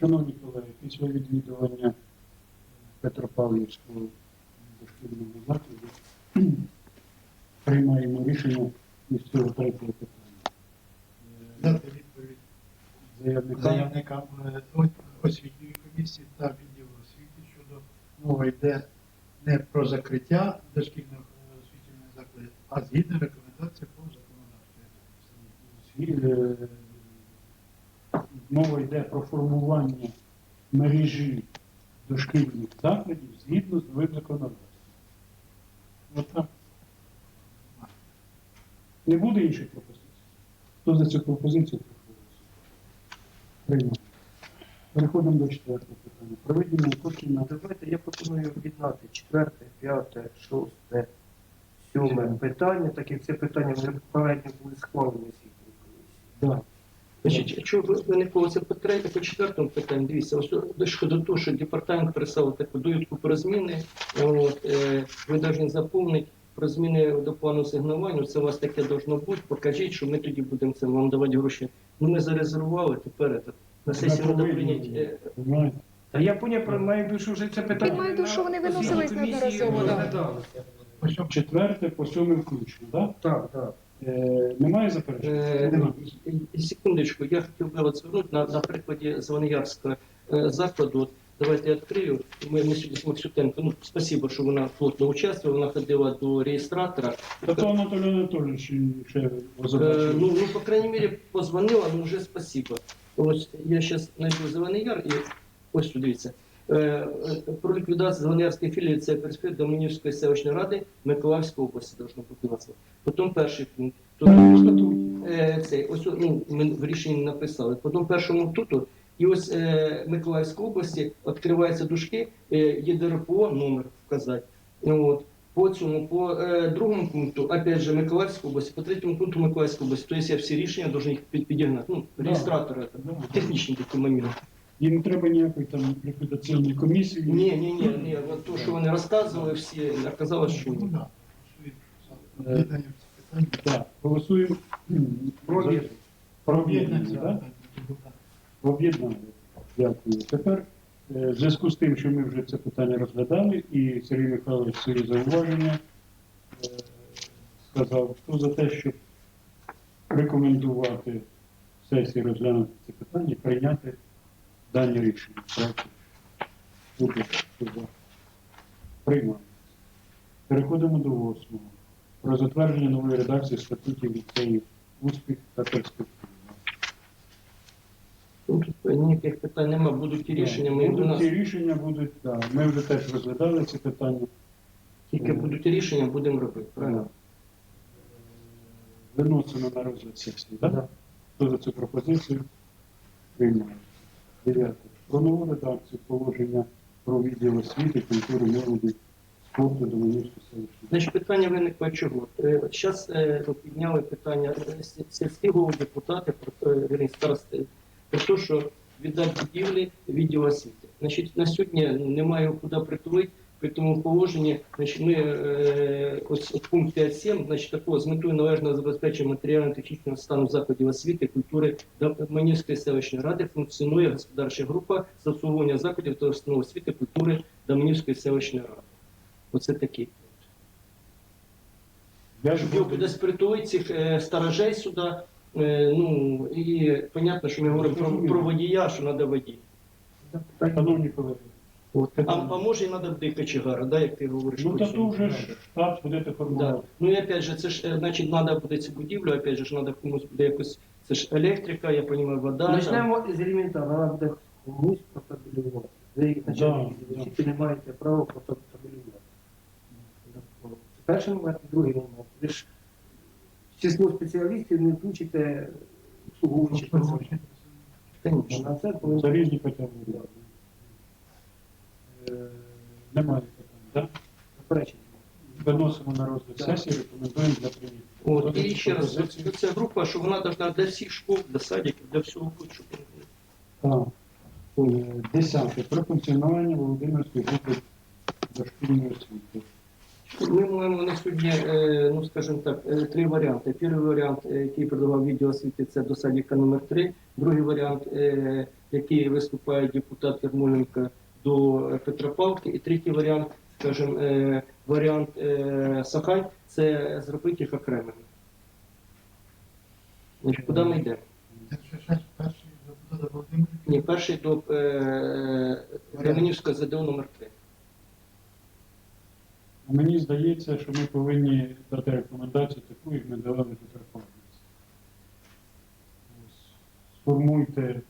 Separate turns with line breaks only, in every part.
Шановні колеги, після відвідування Петропавлівського дошкільного закладу приймаємо рішення із цього третього питання. Е,
дати відповідь
Заявника
заявникам е, освітньої комісії та відділу освіти щодо мова йде не про закриття дошкільних е, освітніх закладів, а згідно рекомендацій по законодавству.
Мова йде про формування мережі дошкільних закладів згідно з новим законодавством. От так. Не буде інших пропозицій. Хто за цю пропозицію проголосує? Переходимо до четвертого питання. Проведення коштів на
Давайте я пропоную об'єднати четверте, п'яте, шосте, сьоме питання, так як це питання вже попередньо були схвалені освітньої комісії.
да.
Значить, якщо ви виникло це по третє, по четвертому питанню, дивіться, ось дошло до того, що департамент прислав таку довідку про зміни. От, е, ви повинні заповнити про зміни до плану сигнування. Це у вас таке должно бути. Покажіть, що ми тоді будемо це вам давати гроші. Ну ми зарезервували тепер это, на сесії треба
повинні
прийняти. е,
Та я поняв, про маю душу вже це питання.
Я маю душу, вони виносились неодноразово,
По
Четверте по сьомому включно, так?
Так, так.
Е, немає заперечень?
Секундочку, я хотів би звернути на, на прикладі Звониярського е, закладу. Давайте я відкрию. Ми, ми сьогодні з Максютенко, ну, спасибо, що вона плотно участвувала, вона ходила до реєстратора.
Та то Анатолій Анатолійович ще
Е, ну, ну, по крайней мере, позвонила, ну вже спасибо. Ось я зараз знайду Зелений Яр і ось тут дивіться. Е, е, Про ліквідацію Зеленярської філії це перспектив Доманівської селищної ради Миколаївської області должно бути названо. Потім перший пункт. Тут е, цей, ось ну, ми в рішенні написали. Потім першому тут. І ось е, Миколаївської області відкриваються дужки, е, ЄДРПО номер вказати. Ну, От. По цьому, по е, другому пункту, опять же, Миколаївської області, по третьому пункту Миколаївської області. Тобто я всі рішення должен їх під, підігнати. Ну,
Да.
реєстратори, це,
Да.
технічні такі моменти.
Їм не треба ніякої там ліквідаційної комісії.
Ні, ні, ні, ні. От то, що вони розказували, всі оказалось, що
Ну,
ні.
Так, голосуємо
Про об'єднання.
так? Об'єднання. Дякую. Тепер, е, в зв'язку з тим, що ми вже це питання розглядали, і Сергій Михайлович свої зауваження е, сказав, хто за те, щоб рекомендувати сесії розглянути це питання і прийняти дані рішення. Приймаємо. Переходимо до восьмого. Про затвердження нової редакції статутів ліцеїв успіх та перспектива.
Тут ніяких питань нема, будуть ті рішення, ми
будуть
нас
ці рішення будуть, да. Ми вже теж розглядали ці питання.
тільки будуть рішення, будемо робити. Правильно?
Виносимо на розгляд сесії. Так?
Да.
Хто за цю пропозицію? Приймаємо. Дев'яте. Про нову редакцію положення про відділ освіти, культури, молоді, спорту, Доманівської селищної.
Значить, питання виникло чого? Зараз підняли питання е, с- сільські голови депутати, е, старости, про те, що віддати будівлі відділ освіти. Значить, на сьогодні немає куди притулити. При тому положенні, значить, ми е, ось от пункт 5.7, значить, такого з метою належного забезпечення матеріально-технічного стану закладів освіти, культури Манівської селищної ради функціонує господарча група з обслуговування закладів та установ освіти, культури Доманівської селищної ради. Оце такі.
Я ж
його
буду-
цих е, сторожей сюди. Е, ну і понятно, що ми говоримо про, про водія, що треба водій.
Шановні колеги,
От. А, а може і треба буде кочегара, да, як ти говориш.
ну та то вже ж штат будете
Да.
формувати.
Ну і опять же, це ж е, значить, треба буде цю будівлю, опять же, ж треба комусь буде якось. Це ж електрика, я розумію, вода. там.
Почнемо з елементарно, вона буде комусь протабілювати. Ви начальник
Да, да.
не маєте права перший момент, другий момент. Ви ж число спеціалістів не включите обслуговуючи персонал.
Конечно.
На це
Це різні категорії. Е, Немає питань, так?
заперечення.
Виносимо на розгляд сесії, рекомендуємо для прийняття.
От, і ще раз, ця група, що вона должна для всіх школ, для садиків, для всього хочу.
Так. Е, Десяте. Про функціонування Володимирської групи дошкільної освіти.
Ми маємо на сьогодні, е, ну скажімо так, е, три варіанти. Перший варіант, е, який предлагав відділ освіти, це до садика номер 3 Другий варіант, який виступає депутат Ярмоленко до Петропавловки. І третій варіант, скажімо, варіант Сахай, це зробити їх окремими. Куди ми йдемо? Ні, перший до Ременівського ЗДО номер 3
Мені здається, що ми повинні дати рекомендацію таку, як ми давали Петропавлівці. Ось, Сформуйте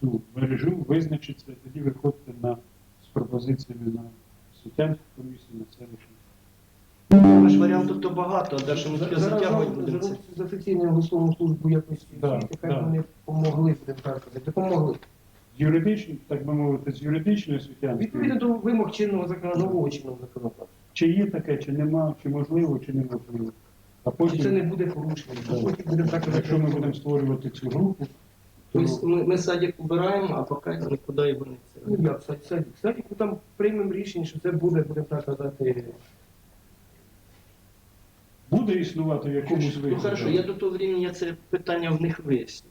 цю мережу, визначіться, і тоді виходьте на, з пропозиціями на Сутянську комісію, на селищну.
Але ж варіантів то багато, а далі ми
Зараз
затягувати будемо це.
з офіційною голосовою службою якості
Да,
хай
да.
вони помогли, будемо так казати, допомогли.
З юридичної, так би мовити, з юридичної
Відповідно до вимог чинного нового чинного законодавства.
чи є таке, чи нема, чи можливо, чи неможливо. А
Чи це не
потім,
буде порушення?
Да.
Потім будемо так
якщо ми будемо створювати цю групу, то
Тобто ми, ми садик убираємо, а поки нікуди його не
Ну,
це.
як, садик, садик. Садик, ми там приймемо рішення, що це буде, будемо так казати,
буде існувати в якомусь
Ну хорошо, я до того времени я це питання в них виясню.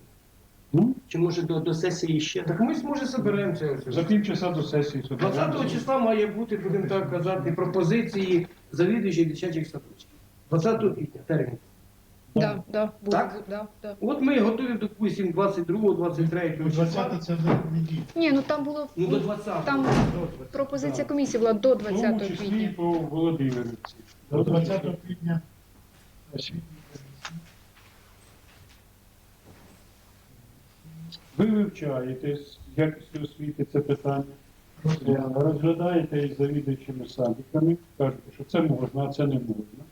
Ну,
Чи може до, до сесії ще?
Так ми може соберемося. ось.
За півчаса до сесії.
20 числа має бути, будемо так казати, пропозиції завідуючих дитячих садочків. 20 квітня термін.
Да, да, буде,
Так?
буде, да, да.
От ми готові, допустимо, 22 23 числа.
20 це вже неділі.
Ні, ну там було
Ну, до 20
там пропозиція комісії була до
В тому
20
числі
квітня.
по Володимирівці.
До 20 квітня
Ви вивчаєте з якістю освіти це питання, е, розглядаєте із завідуючими садиками, кажете, що це можна, а це не можна.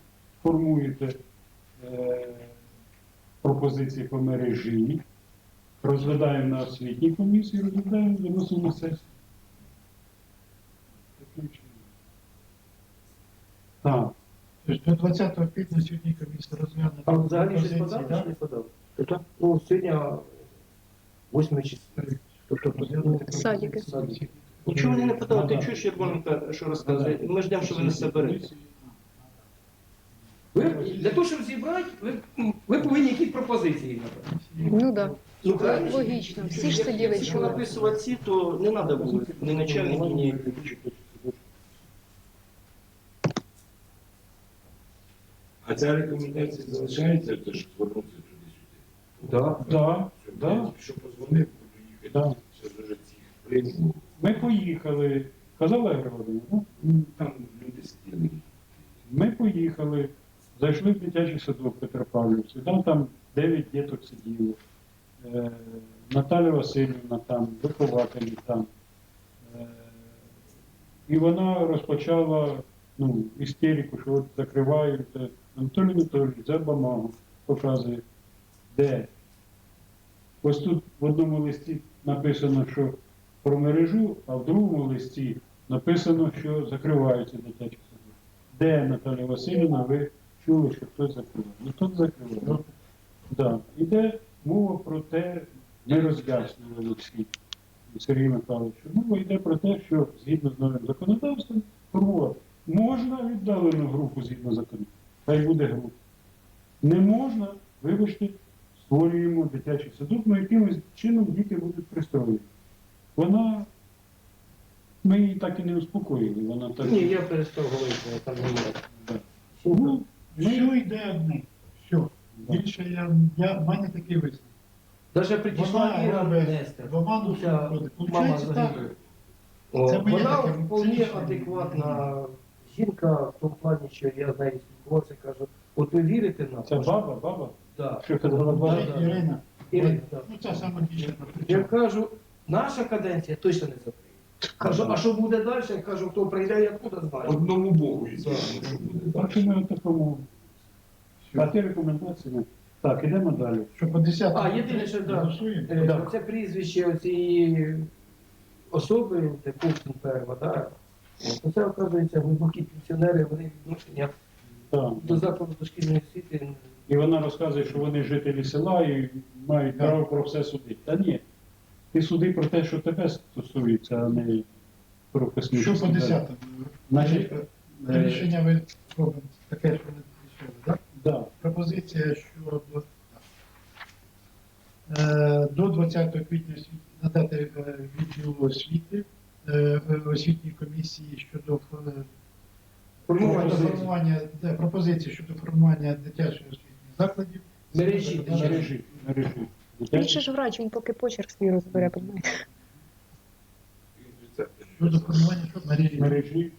Формуєте е, пропозиції по мережі, розглядаємо на освітній комісії, розглядаємо виносимо на сесію. Так.
Тобто до 20 квітня освітній комісії розгляне
А взагалі щось подав, чи не подав? Тобто, ну, сьогодні 8 число. Тобто, розглянути
Садики.
садики.
Нічого вони не подали. Ти чуєш, Ярмоленко, що розказує? Ми ждемо, що ви не соберете.
Ви, для того, щоб зібрати, ви, ви повинні якісь пропозиції надати.
Ну да.
Ну, правильно.
Логічно. Всі ж сиділи
Якщо
чули.
написувати ці, то не треба було ні начальники, ні.
А ця рекомендація залишається, то що звернутися.
Да.
Да, Да.
Що позвонив, буду їхати. Зараз вже цих
Ми поїхали. Казала Ігор ну,
там люди сиділи.
Ми поїхали, зайшли в дитячий садок Петропавлівці, там там 9 діток сиділо. Е, Наталя Васильівна там, вихователі там. Е, і вона розпочала ну, істерику, що от закривають. Е, Анатолій Анатолійович за бумагу показує, де. Ось тут в одному листі написано, що про мережу, а в другому листі написано, що закриваються дитячі садки. Де Наталія Васильівна, ви чули, що хтось закриває? Ну тут закриває. Да. Іде мова про те, ми роз'яснювали Олексій Сергій Михайлович, мова йде про те, що згідно з новим законодавством формувати можна віддалену групу згідно закону. Хай буде група. Не можна, вибачте, створюємо дитячий садок, ну якимось чином діти будуть пристроєні. Вона, ми її так і не успокоїли. Вона так.
Ні, я перестав говорити, там немає.
Да. Ну,
Все
ми,
йде одне. Все.
Да.
Більше я, я, в мене такий висновок.
Даже прийшла
Вона
Іра Нестер.
в оману входить.
Мама
Получається так.
загиблої. О,
Це
Вона вполне адекватна жінка в тому плані, що я з нею спілкувався, кажу, от ви вірите нам?
це баба, баба.
Да.
Ірина.
Ірина, да.
Ну це саме більше
Я кажу, наша каденція точно не закриє. Кажу, а що буде далі? Я кажу, хто прийде, я откуда знаю.
Одному Богу ізвісно, що буде
Так ми в такому. А ті рекомендації. ми- Так, ідемо далі.
Що по 10
А, єдине, що да.
голосуємо?
Е,
Да.
Це прізвище оцієї особи, де Пушкін перва, да? О, Це, оказується, глибокі пенсіонери, вони відношення
Так.
до закладу дошкільної освіти.
І вона розказує, що вони жителі села і мають право про все судити. Та ні. Ти суди про те, що тебе стосується, а не про космічну.
Що по 10
Значить, Е,
Рішення ви робимо таке, що ми рішили, так?
Да.
Пропозиція щодо е, до 20 квітня надати е, відділу освіти е, освітній комісії щодо
Формування
формування де, пропозиції щодо формування дитячих освітніх закладів.
Мережі.
Він ще ж врач, він поки почерк свій розбере, розумієте?
Щодо формування що мережі.
Мережі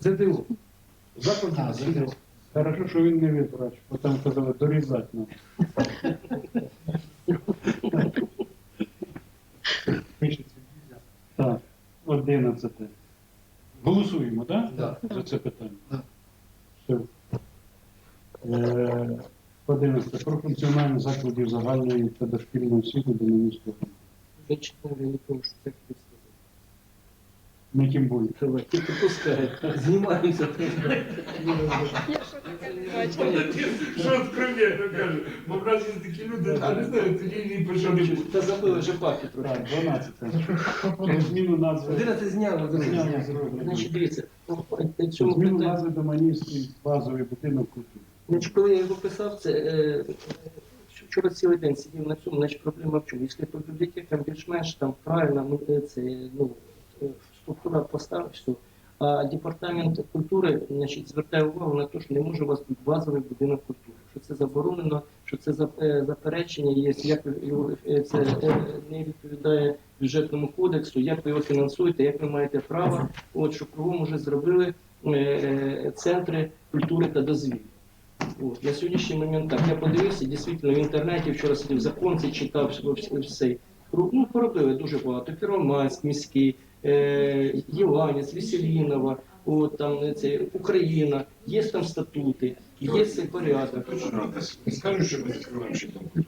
фазол.
Закладів
А.
Хорошо, що він не вибрач, бо там казали дорізати нам. 11. Голосуємо, так?
Да? Да.
За це питання.
Да.
Все. Е, 11. Про функціональні закладів загальної та дошкільної освіти до
міністра. Зачитаю, я не помню, що це Давай, тільки пускай. Знімаємося.
Що.
Що каже? Бо в разі такі люди, а не знаю, тоді не пішов не.
Та забили вже пахи трохи.
Так, дванадцяте.
Ну, що- що
Про
пропонуєте?
зміну назви.
11 зняли.
Зняли зробили.
Значить, дивіться,
Зміну назви Доманівський базовий будинок культури.
Значить, коли я його писав, це е, вчора цілий день сидів на цьому, значить проблема в чому? Якщо по бібліотекам більш-менш там правильно, ну, е, це ну, е, структура поставить все. А департамент культури значить, звертає увагу на те, що не може у вас бути базовий будинок культури, що це заборонено, що це за- заперечення є, як це не відповідає бюджетному кодексу, як ви його фінансуєте, як ви маєте право, от, що кругом вже зробили е, е, центри культури та дозвілля. От, на сьогоднішній момент так. Я подивився, дійсно в інтернеті вчора сидів законці, читав вс- все. Ну, поробили дуже багато. Первомайськ, міський, Єванець, Веселінова, от, там, е, це, Україна, є там статути, є цей порядок.
Скажу, що ми закриваємо ще там.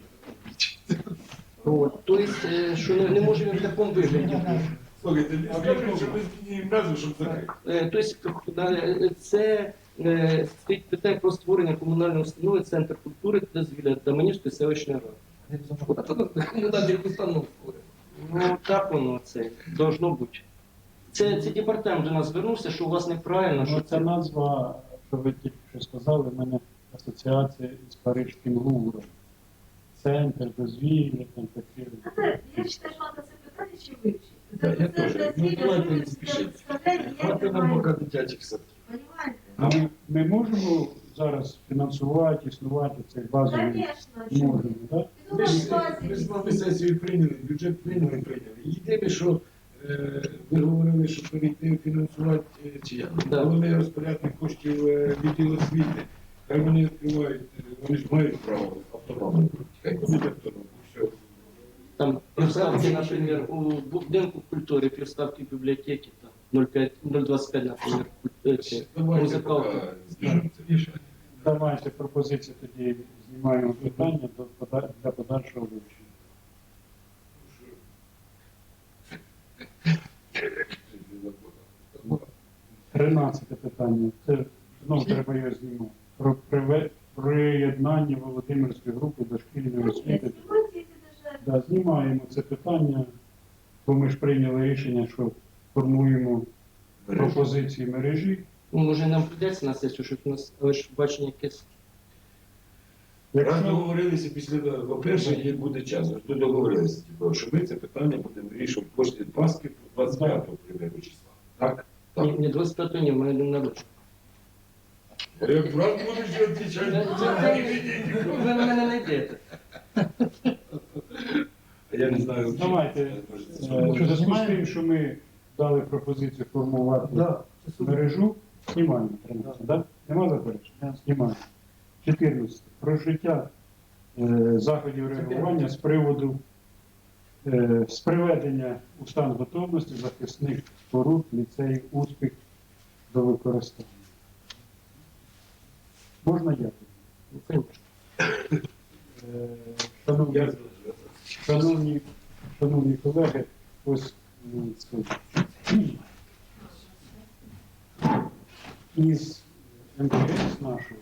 От, тобто, е, що не, не може він в такому вигляді. бути.
Слухайте, що ми змінюємо назву, щоб закрити.
Е, Тобто е, це е, стоїть питання про створення комунальної установи Центр культури та дозвілля Доманівської селищної ради.
А то комунальних установ.
Ну так воно це должно бути. Це, це департамент до нас звернувся, що у вас неправильно, що
Ну, ця
це
назва, що ви тільки що сказали, в мене асоціація із Парижським Лувром. Центр дозвілля, там таке.
Це, я считаю, що це питання.
Да, я
Це-
Ну, давайте нам дитячих садків.
А ми, ми можемо зараз фінансувати, існувати цей базовий?
Конечно.
Можемо, так?
Ми ж, ми ж з вами сесію прийняли, бюджет прийняли, прийняли. Єдине, що ви говорили, що перейти фінансувати е, чи як?
Да.
Вони розпорядник коштів е, відділу освіти. Хай вони відкривають, е, вони ж мають право автономно. Хай будуть автономно. Все.
там півставки, наприклад, у будинку культури, півставки бібліотеки, там 0,5, 0,25, наприклад, куль- е, це,
Давайте
музикалки.
Давайте пропозиції тоді знімаємо питання для подальшого вивчення. Тринадцяте питання. Це знову треба його знімати. Про приєднання Володимирської групи дошкільної освіти.
Сьогодні це даже
Да, знімаємо це питання, бо ми ж прийняли рішення, що формуємо пропозиції мережі.
Ну, може нам прийдеться на сесію, щоб у нас, але ж бачення якесь.
Раз договорилися після, по-перше, є буде час, то договорилися, типу, що ми це питання будемо вирішувати після Пасхи 25 примеру числа. Так?
Ні, ні 25 ні, в мене день народження.
Як брат будеш відповідати,
Ви на мене не йдете.
я не знаю.
Давайте, е, в зв'язку з тим, що ми дали пропозицію формувати
Да,
мережу, знімаємо. тринадцять, Да? Нема заперечень? Знімаємо. 14. Про вжиття е, заходів реагування з приводу з приведення у стан готовності захисних споруд ліцеїв успіх до використання. Можна я?
Ну.
Е, Шановні, шановні, шановні колеги, ось із МТС нашого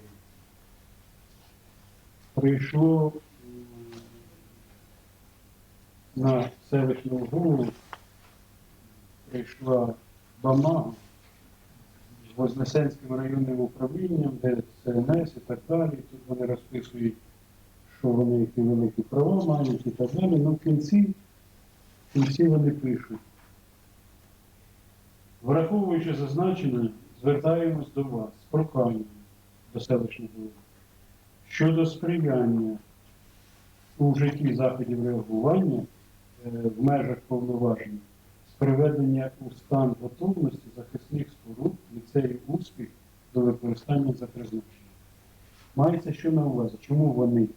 прийшло на селищну голову, прийшла бумагу з Вознесенським районним управлінням, де ЦНС і так далі. Тут вони розписують, що вони які великі права мають і так далі. Ну в кінці, в кінці вони пишуть. Враховуючи зазначене, звертаємось до вас з проханням до селищного голови щодо сприяння у житті заходів реагування в межах повноважень з приведення у стан готовності захисних споруд ліцею успіх до використання за призначенням. Мається що на увазі? Чому вони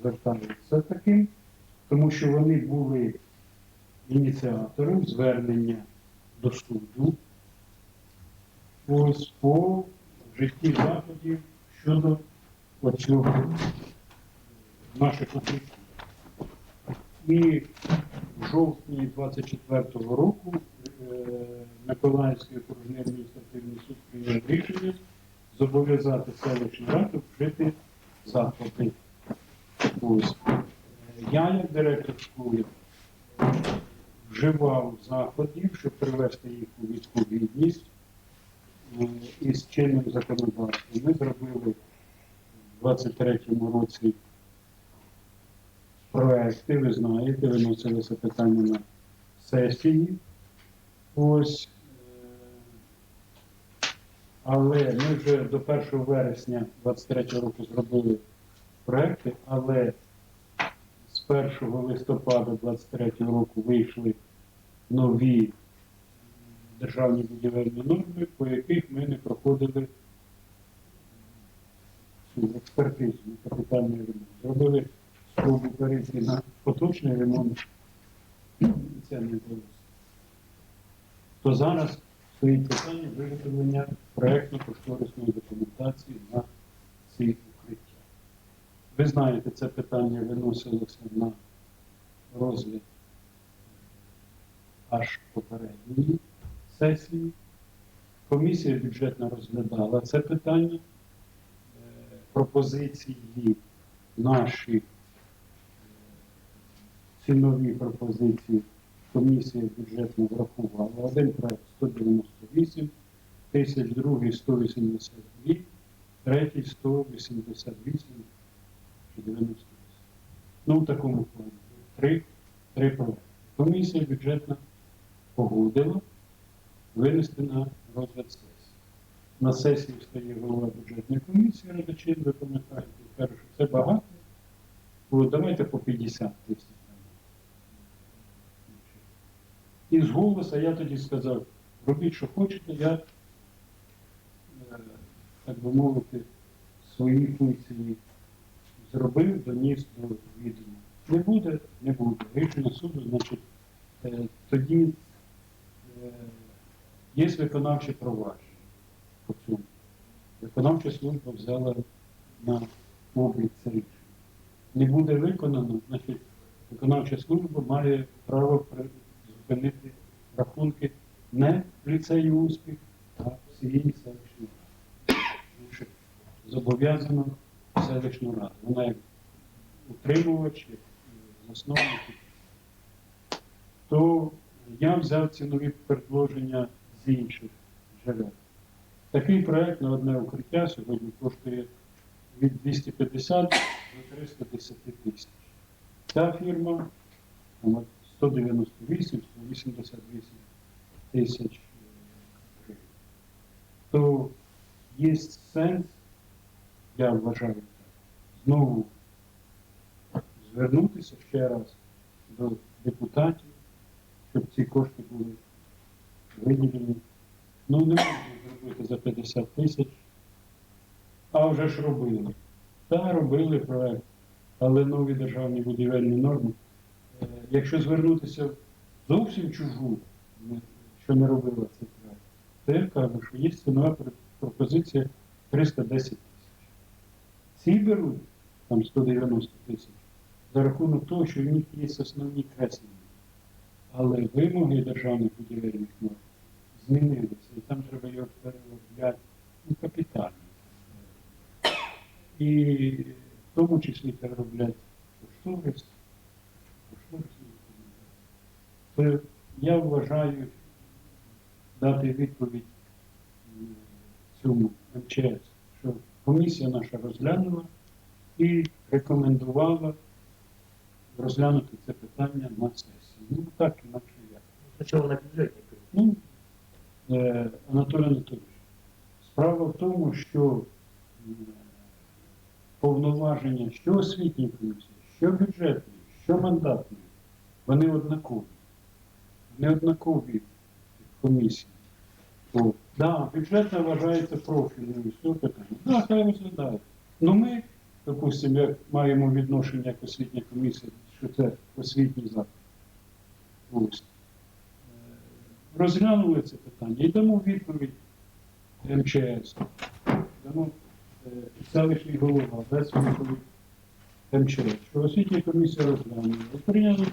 звертаються таким? Тому що вони були ініціатором звернення до суду ось по житті заходів щодо оцього наших укриттів. І в жовтні 24-го року е, Миколаївський окружний адміністративний суд прийняв рішення зобов'язати селищну раду вжити заходи. Ось. Я, як директор школи, вживав заходів, щоб привести їх у відповідність е, із чинним законодавством. Ми зробили в 23-му році проекти, ви знаєте, виносили це питання на сесії. Ось. е, Але ми вже до 1 вересня 23 року зробили проекти, але з 1 листопада 23 року вийшли нові державні будівельні норми, по яких ми не проходили експертизу капітальний ремонт. Зробили спробу перейти на поточний ремонт, і. То зараз стоїть питання виготовлення проєктно-кошторисної документації на ці укриття. Ви знаєте, це питання виносилося на розгляд аж попередньої сесії. Комісія бюджетна розглядала це питання. Е, Пропозиції наші, цінові пропозиції комісія бюджетно врахувала. Один проект 198 тисяч, другий 182, третій 188 чи 98. Ну, в такому плані. Три, три проекти. Комісія бюджетна погодила винести на розгляд сесії. На сесії стає голова бюджетної комісії Радочин, ви пам'ятаєте, каже, що це багато. Давайте по 50 тисяч. І з голоса я тоді сказав, робіть, що хочете, я, е, так би мовити, свої функції зробив, доніс до відома. Не буде, не буде. Рішення суду, значить, е, тоді е, є виконавче провадження по цьому. Виконавча служба взяла на облік це рішення. Не буде виконано, значить, виконавча служба має право при- зупинити рахунки не в ліцеї успіх, а всієї селищної ради. Зобов'язано селищну раду. Вона як утримувач, як засновник. То я взяв цінові предложення з інших джерел. Такий проект на одне укриття сьогодні коштує від 250 до 310 тисяч. Ця фірма 198, 188 тисяч гривень. То є сенс, я вважаю, знову звернутися ще раз до депутатів, щоб ці кошти були виділені. Ну, не можна зробити за 50 тисяч. А вже ж робили. Та робили проект, але нові державні будівельні норми. Е, Якщо звернутися в зовсім чужу, що не робила цей проект, то я кажу, що є цінова пропозиція 310 тисяч. Ці беруть там 190 тисяч за рахунок того, що в них є основні креслення. Але вимоги державних будівельних норм змінилися, і там треба його переробляти ну, капітально. І в тому числі переробляти кошторис, я вважаю, дати відповідь цьому МЧС, що комісія наша розглянула і рекомендувала розглянути це питання на сесії. Ну так інакше як.
Спочатку на бюджетній.
Ну, е, Анатолій Анатолійович, справа в тому, що м, повноваження що освітньої комісії, що бюджетної, що мандатної, вони однакові. Вони однакові комісії. От. Да, бюджетна вважається профільною цього питання. Да, хай розглядають. Ну ми, допустимо, як маємо відношення як освітня комісія, що це освітній заклад. Е, Розглянули це питання і дамо відповідь МЧС. Дамо е, селищний голова, дасть відповідь МЧС, що освітня комісія розглянула. Прийняли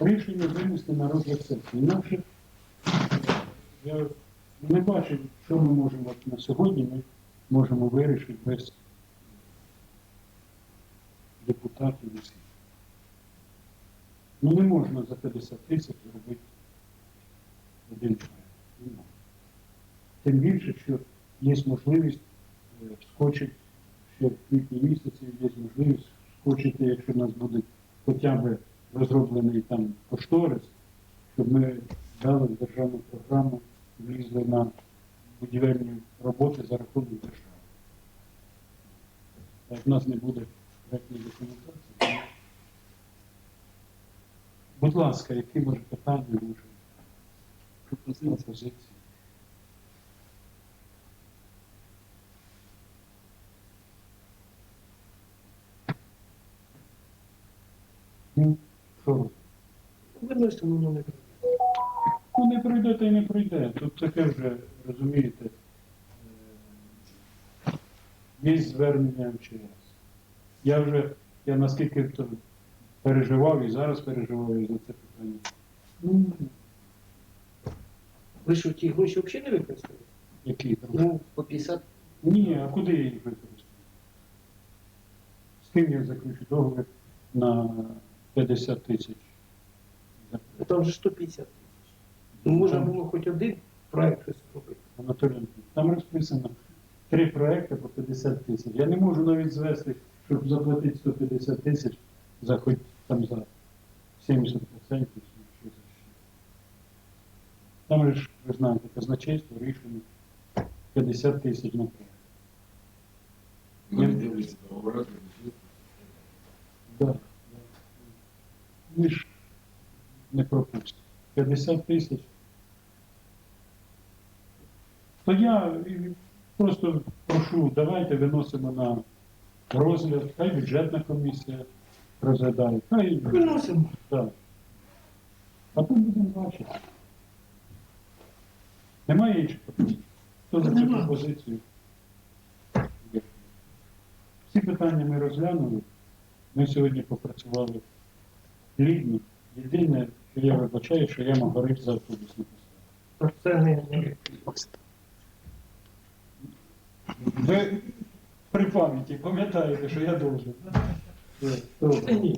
рішення винести на розгляд сесії. Інакше я не бачу, що ми можемо на сьогодні, ми можемо вирішити без депутатів усіх. Ну не можна за 50 тисяч зробити один можна. Тим більше, що є можливість е, вскочити ще в квітні місяці, є можливість вскочити, якщо в нас буде хоча б розроблений там кошторис, щоб ми дали в державну програму, влізли на будівельні роботи за рахунок держави. Як в нас не буде проектної документації, будь ласка, які може питання може пропозиції? Що робити?
Виносимо, воно не прийде.
Ну, не пройде, та й не пройде. Тут таке вже, розумієте, е, є звернення МЧС. Я вже, я наскільки то переживав і зараз переживаю за це питання. Ну,
Ви що, ті гроші взагалі не використовуєте?
які там?
Ну, по 50.
Ні, а куди я їх використаю? З ким я заключу договір на 50 тисяч?
Ну, Там же 150 тисяч. Ну, можна було хоч один проект щось зробити.
Анатолій там розписано три проекти по 50 тисяч. Я не можу навіть звести, щоб заплатити 150 тисяч за хоч там за 70% чи що за що. Там же ж, ви знаєте, казначейство рішення 50 тисяч на проект.
Вони дивляться договори,
Да, да. Ми ж не пропустимо. 50 тисяч. То я просто прошу, давайте виносимо на розгляд, хай бюджетна комісія розглядає, хай
Виносимо.
так. А потім будемо бачити. Немає інших пропозицій? Хто за цю пропозицію? Всі питання ми розглянули. Ми сьогодні попрацювали плідно. Єдине, що я вибачаю, що я говорив за автобусну
не.
Ви при пам'яті пам'ятаєте, що я Добре.
ні.